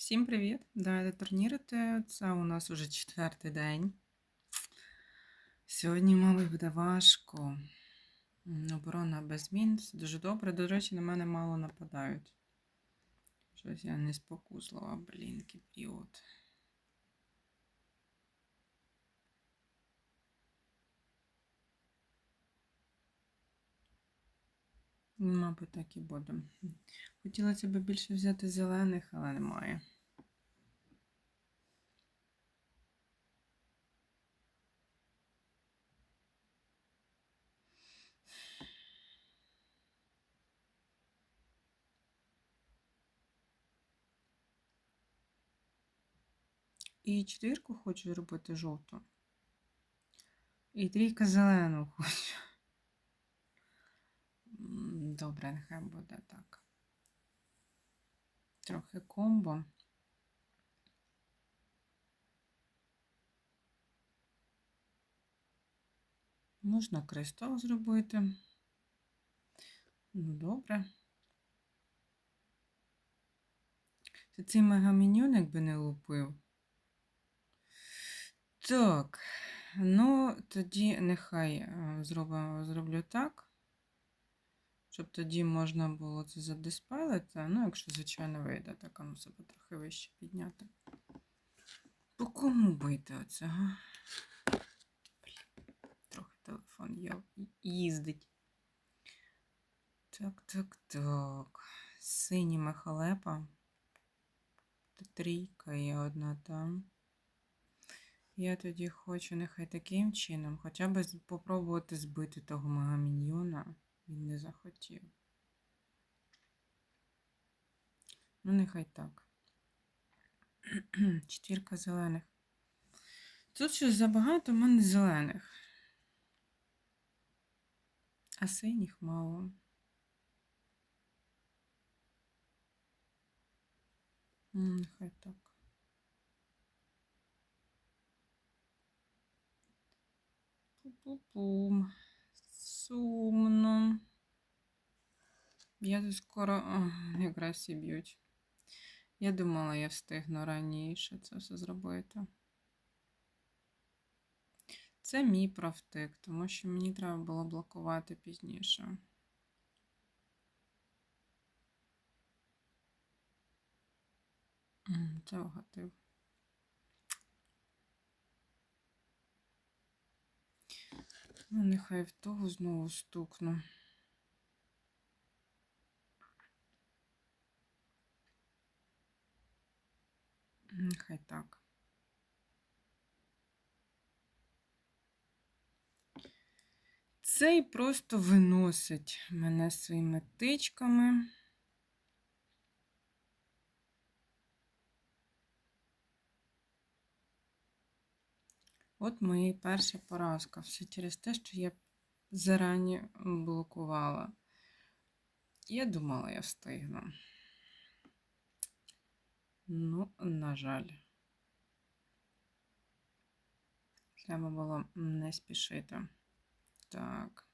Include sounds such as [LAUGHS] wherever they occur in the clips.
Всім привіт! Давайте турнірити. Це у нас вже четвертий день. Сьогодні, мабуть, буде важко. Оборона без змін. Все дуже добре. До речі, на мене мало нападають. Щось я не спокуслива, блін, кіпріот. Мабуть, так і буде. Хотілося б більше взяти зелених, але немає. І четвірку хочу зробити жовту. І трійка зелену хочу. Добре, нехай буде так. Трохи комбо. Можна кристал зробити. Ну, добре. Це цей мегаміньон, якби не лупив. Так, ну тоді нехай е, зробимо, зроблю так, щоб тоді можна було це задиспелити. Ну, якщо, звичайно, вийде, так а ну себе трохи вище підняти. По кому бити оце, га? Блін, трохи телефон їздить. Так, так, так. Синіми халепа. Трійка є одна там. Я тоді хочу нехай таким чином, хоча б попробувати збити того мегаміньйона. Він не захотів. Ну, нехай так. [CLEARS THROAT] Четвірка зелених. Тут щось забагато в мене зелених. А синіх мало. Нехай так. Пу-пу-пум. Сумно. Я тут скоро Ах, якраз всі б'ють. Я думала, я встигну раніше це все зробити. Це мій правтик, тому що мені треба було блокувати пізніше. Це вгатив. Ну, нехай в того знову стукну. Нехай так. Цей просто виносить мене своїми тичками. От моя перша поразка. Все через те, що я зарані блокувала. Я думала, я встигну. Ну, на жаль. Треба було не спішити. Так.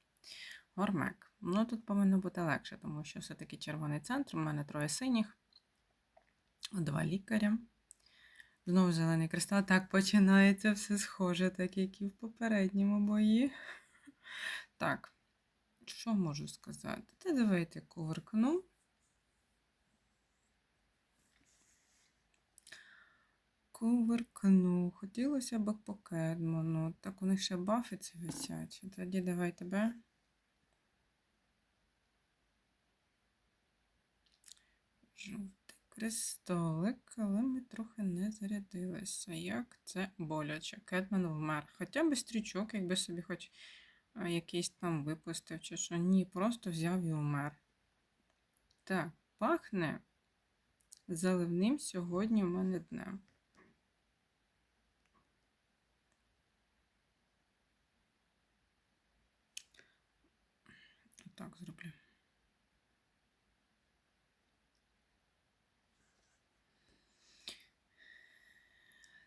Гормек. Ну, тут повинно бути легше, тому що все-таки червоний центр. У мене троє синіх, два лікаря. Знову зелений кристал. Так починається все схоже, так як і в попередньому бої. Так, що можу сказати? Та давайте кувыркну. Кувыркну. Хотілося б по Кедмону. Так у них ще бафи ці висять. Тоді давай тебе. Жовтий кристалик, але ми трохи не зарядилися. Як це боляче. Кедман вмер. Хоча б стрічок, якби собі хоч якийсь там випустив, чи що. Ні, просто взяв і умер. Так, пахне заливним сьогодні в мене днем. Так зроблю.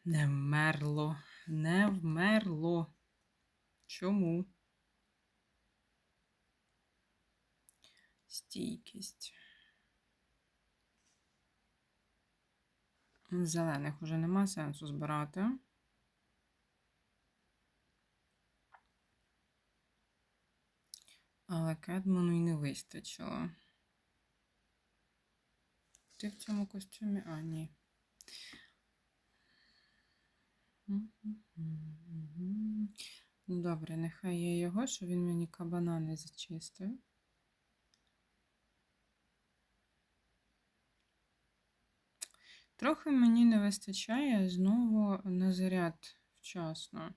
Не вмерло. Не вмерло. Чому? Стійкість. Зелених уже нема сенсу збирати. Але Кедману й не вистачило. Ти в цьому костюмі? А, ні. Добре, нехай є його, що він мені кабана не зачистив. Трохи мені не вистачає знову на заряд вчасно.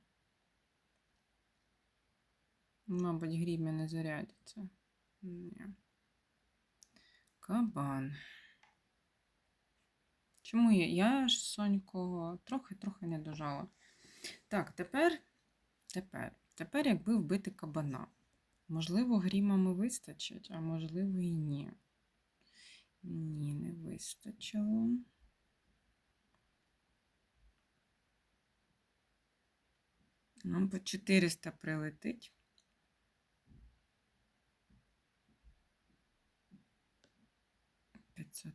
Мабуть, грібня не зарядиться. Ні. Кабан. Чому я? Я ж Сонько трохи-трохи не дожала. Так, тепер, тепер, тепер, якби вбити кабана. Можливо, грімами вистачить, а можливо і ні. Ні, не вистачило. Нам по 400 прилетить.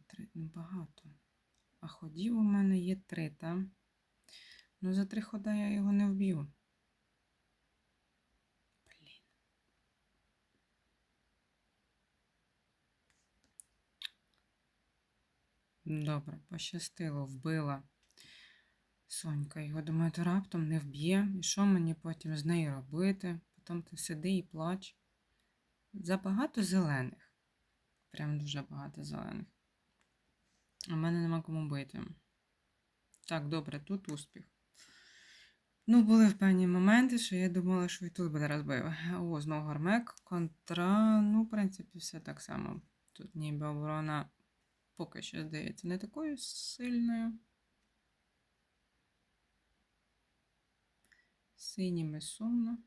Три, ну багато. А ходів у мене є три, так? Ну, за три хода я його не вб'ю. Блін. Добре, пощастило, вбила. Сонька його, думаю, то раптом не вб'є. І що мені потім з нею робити? Потім ти сиди і плач. Забагато зелених. Прям дуже багато зелених. А в мене нема кому бити. Так, добре, тут успіх. Ну, були в певні моменти, що я думала, що і тут буде розбив. О, знову гармек. Контра. Ну, в принципі, все так само. Тут ніби оборона поки що здається не такою сильною. Синіми сумно.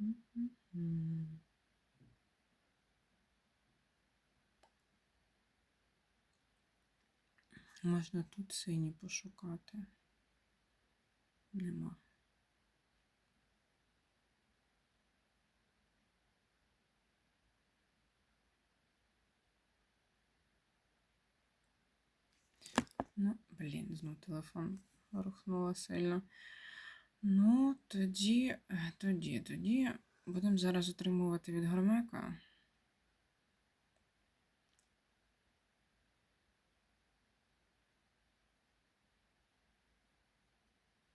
М-м-м. Можна тут сині пошукати. Нема. Ну, блін, знов телефон рухнула сильно. Ну, тоді, е, тоді, тоді будемо зараз отримувати від гармека.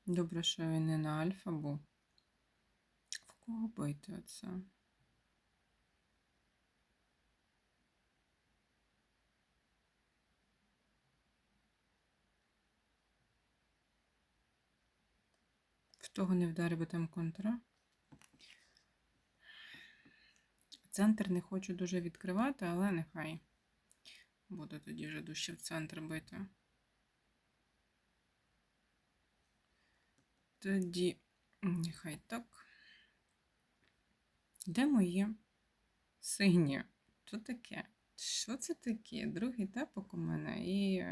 Добре, що він не на альфа був. В кого бити оце? В того не вдарив там контра. Центр не хочу дуже відкривати, але нехай буду тоді вже дужче в центр бити. Тоді, нехай так. Де моє синє? Що таке? Що це таке? Другий тапок у мене і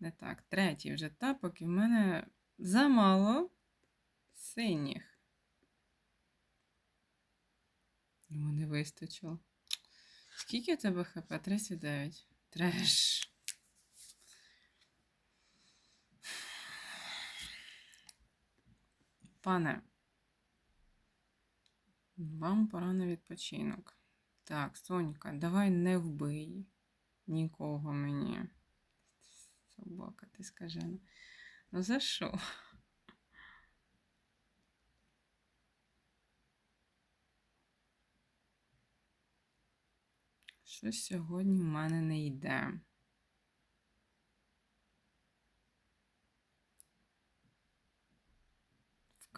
не так, третій вже тапок, і в мене замало синіх. Йому не вистачило. Скільки у тебе хп? 39. Треш. Пане, вам пора на відпочинок. Так, Сонька, давай не вбий нікого мені. Собака, ти скажена. Ну за що? Щось сьогодні в мене не йде.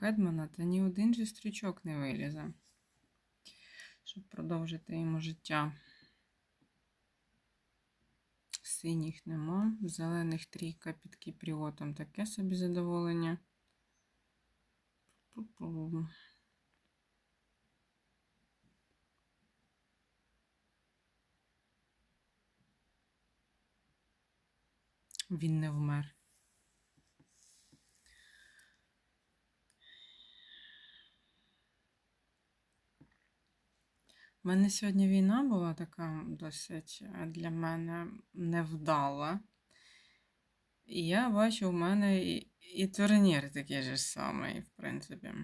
Кедмана, та ні один же стрічок не вилізе, щоб продовжити йому життя. Синіх нема, зелених трійка під кіпріотом таке собі задоволення. Він не вмер. У мене сьогодні війна була така досить е, для мене невдала. І я бачу, у мене і, і турнір такий же самий, в принципі.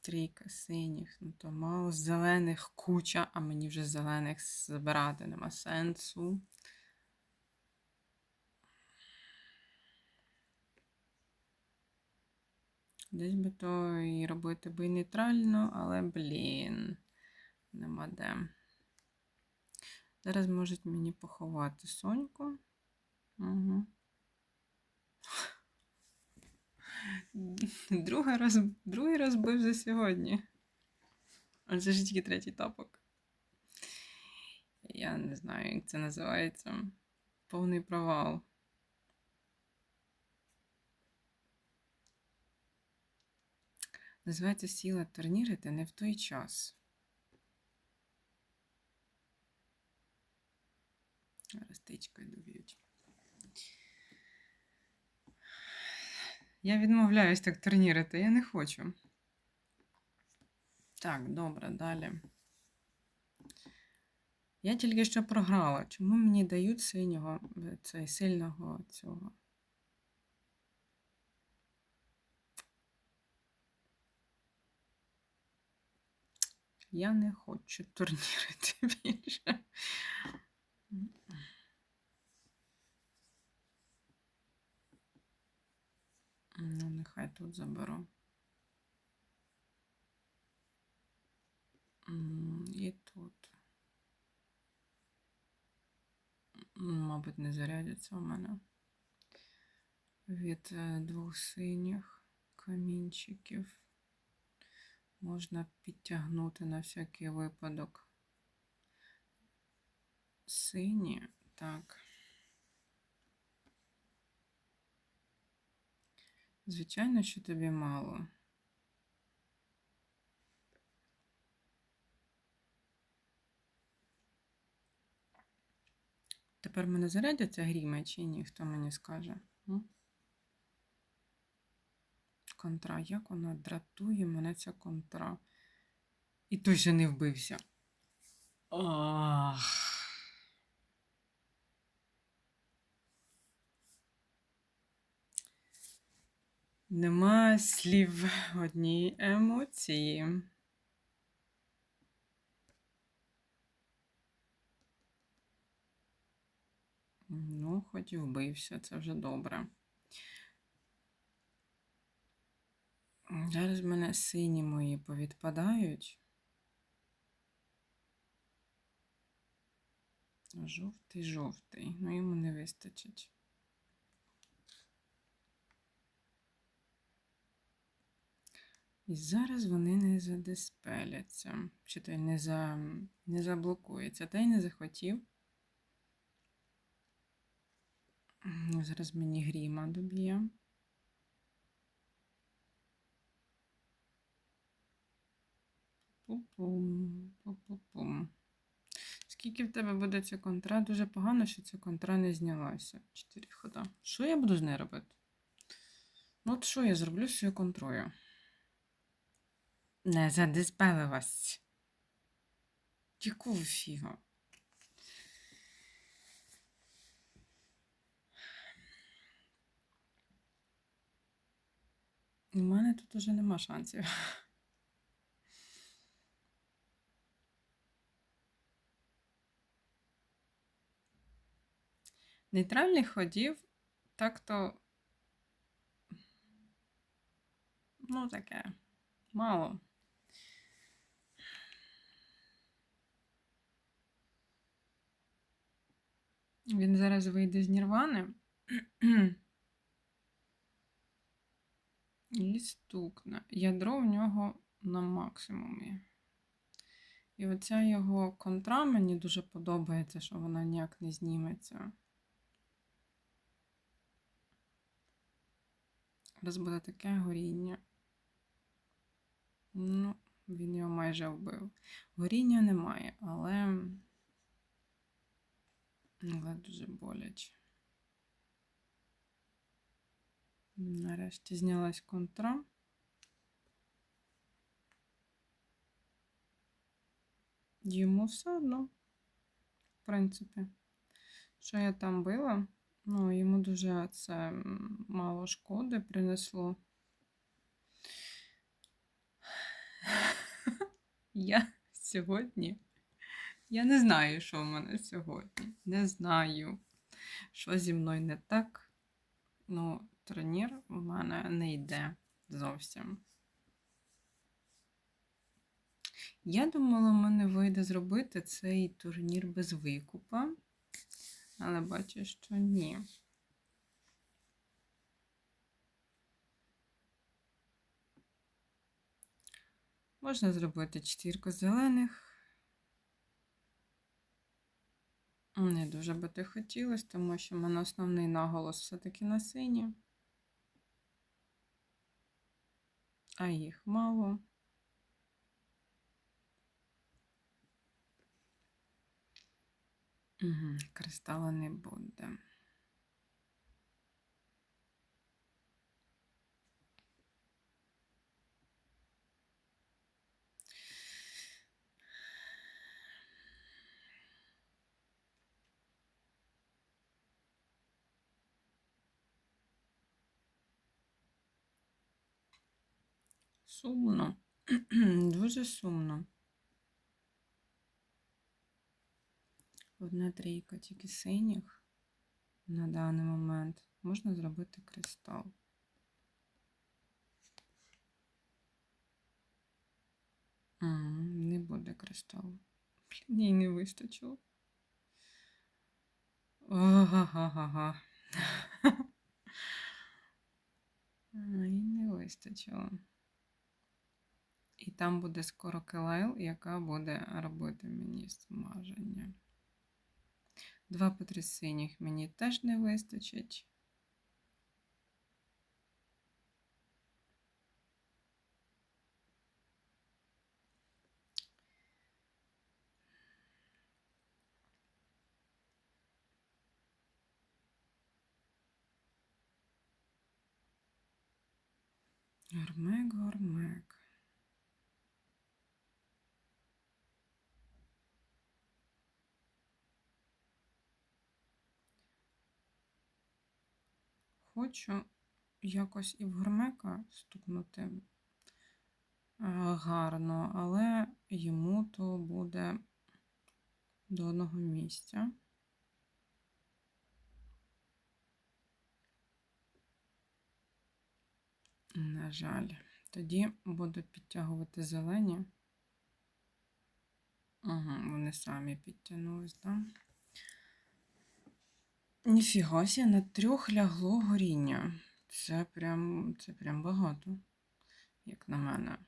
Трійка синіх, ну то мало зелених куча, а мені вже зелених збирати нема сенсу. Десь би то і робити би нейтрально, але, блін, нема де. Зараз можуть мені поховати Соньку. Угу. [LAUGHS] Другий раз, другий раз бив за сьогодні. А це ж тільки третій тапок. Я не знаю, як це називається. Повний провал. Називається сіла турнірити не в той час. Зараз тичкою доб'ють. Я відмовляюсь так турнірити, я не хочу. Так, добре, далі. Я тільки що програла. Чому мені дають синього е, цей сильного цього? Я не хочу турнірити [LAUGHS] більше. Ну, нехай тут заберу. І тут. Мабуть, не зарядяться у мене. Від е, двох синіх камінчиків. Можна підтягнути на всякий випадок. Сині. Так. Звичайно, що тобі мало. Тепер мене зарядяться гріми чи ні? Хто мені скаже? Контра. Як вона дратує мене ця контра? І той ще не вбився. Ах. Нема слів одній емоції. Ну, хоч і вбився, це вже добре. Зараз в мене сині мої повідпадають. Жовтий, жовтий. Ну, йому не вистачить. І зараз вони не задиспеляться. Чи то й не, за... не заблокується. Та й не захотів. Ну, Зараз мені гріма доб'є. Пу-пум. Скільки в тебе буде ця контра? Дуже погано, що ця контра не знялася. Чотири хода. Що я буду з нею робити? Ну, от що я зроблю з цією контрою? Не задиспелилась. Якого фіга? У мене тут уже нема шансів. Нейтральних ходів так-то. Ну, таке. Мало. Він зараз вийде з Нірвани. І стукне. Ядро в нього на максимумі. І оця його контра мені дуже подобається, що вона ніяк не зніметься. Зараз буде таке горіння. Ну, він його майже вбив. Горіння немає, але, але дуже боляче. Нарешті знялась контра. йому все одно, в принципі, що я там била, ну, йому дуже це мало шкоди принесло. Я сьогодні. Я не знаю, що в мене сьогодні. Не знаю, що зі мною не так. Ну, турнір у мене не йде зовсім. Я думала, в мене вийде зробити цей турнір без викупа, але бачу, що ні. Можна зробити четвірку зелених. Не дуже би те хотілося, тому що в мене основний наголос все-таки на сині. А їх мало. Угу, кристала не буде. Сумно. [CLEARS THROAT] Дуже сумно. Одна трійка тільки синіх на даний момент. Можна зробити кристал. Не буде кристалу. Їй не вистачило. Ага-га-га-га. Їй не вистачило. І там буде скоро Келайл, яка буде робити мені смаження. Два по три синіх мені теж не вистачить. Гормек, гормек. Хочу якось і в гормека стукнути е, гарно, але йому то буде до одного місця. На жаль, тоді буду підтягувати зелені. Угу, вони самі підтягнулись, так? Да? Ніфіга сі, на трьох лягло горіння. Це прям, це прям багато, як на мене.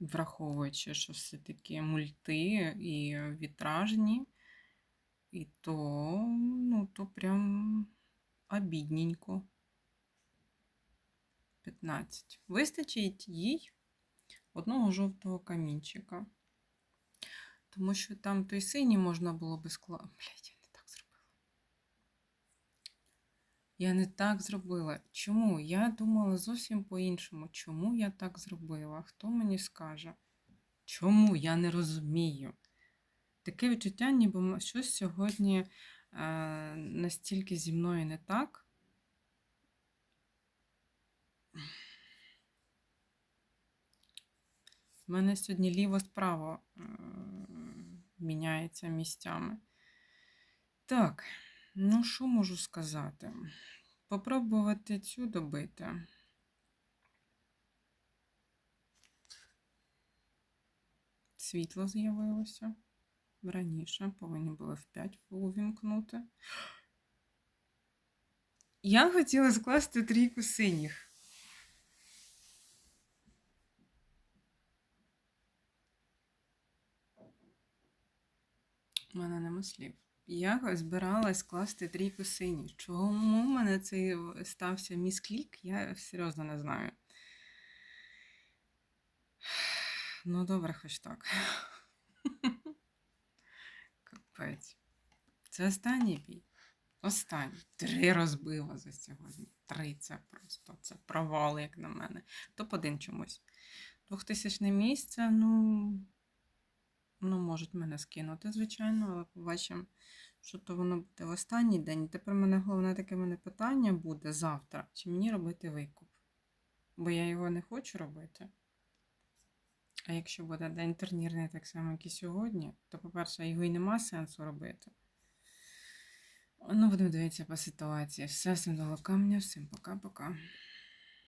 Враховуючи, що все-таки мульти і вітражні, і то, ну, то прям обідненько. 15. Вистачить їй одного жовтого камінчика. Тому що там той синій можна було би складати. Блять, я не так зробила. Я не так зробила. Чому? Я думала зовсім по-іншому. Чому я так зробила? Хто мені скаже? Чому? Я не розумію. Таке відчуття, ніби щось сьогодні е, настільки зі мною не так. У мене сьогодні ліво-справа е, міняється місцями. Так, ну що можу сказати? Попробувати цю добити. Світло з'явилося. Раніше повинні були в 5 увімкнути. [GASPS] Я хотіла скласти трійку синіх. У мене нема слів. Я збиралась скласти трійку синіх. Чому в мене цей стався місклік, я серйозно не знаю. Ну, добре, хоч так. [LAUGHS] Капець. Це останній бій. Останній. Три розбила за сьогодні. Три це просто це провал, як на мене. Топ-1 чомусь. Двохтисячне місце, ну. Ну, можуть мене скинути, звичайно, але побачимо, що то воно буде в останній день. Тепер мене головне таке мене питання буде завтра, чи мені робити викуп. Бо я його не хочу робити. А якщо буде день турнірний, так само, як і сьогодні, то, по-перше, його і нема сенсу робити. Ну, будемо дивитися по ситуації. Все, всім до камня, всім пока-пока.